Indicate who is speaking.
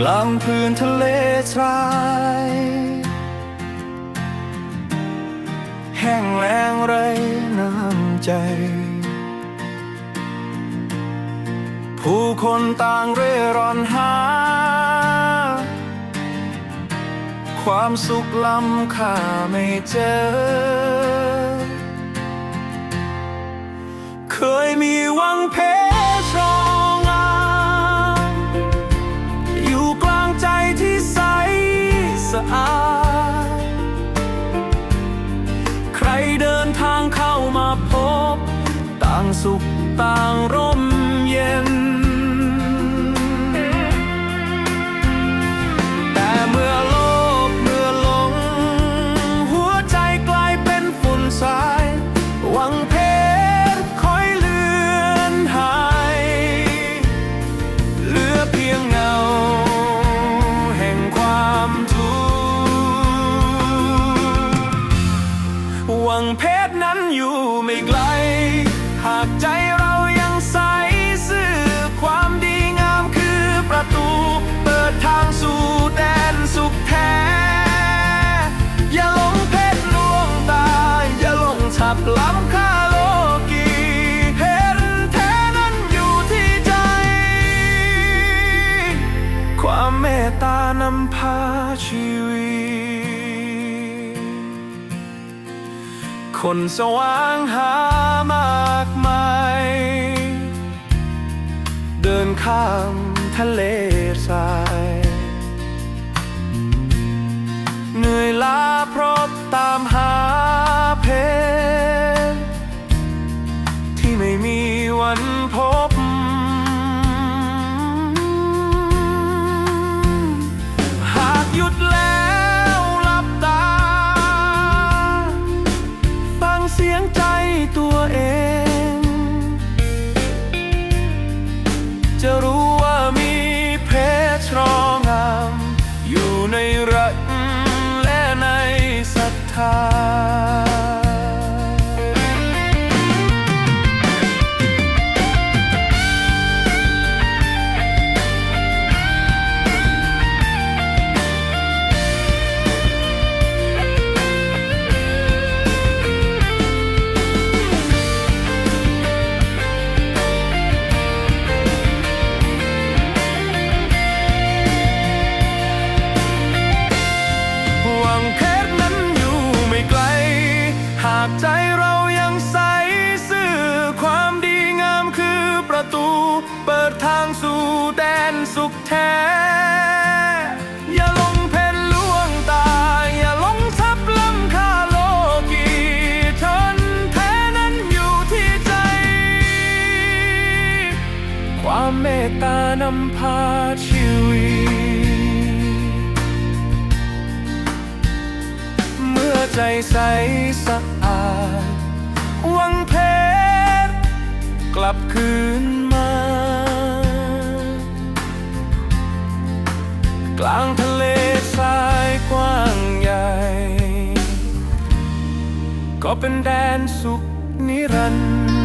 Speaker 1: กลางพื้นทะเลทราย แห้งแล้งไรน้ำใจ ผู้คนต่างเร่ร่อนหา ความสุขล้ำค่าไม่เจอ เคยมี มาพบ ต่างสุขต่างร่มเย็น คนสว่างหามากมายเดินข้ามทะเลทราย จะรู้ สุขแท้ อย่าลงเพนลวงตา อย่าลงทับล้ำค่าโลกีชนแท้นั้นอยู่ที่ใจ ความเมตตานำพาชีวิต เมื่อใจใสสะอาดหวังเพชรกลับคืน กลางทะเลทรายกว้างใหญ่ ก็เป็นแดนสุขนิรันดร์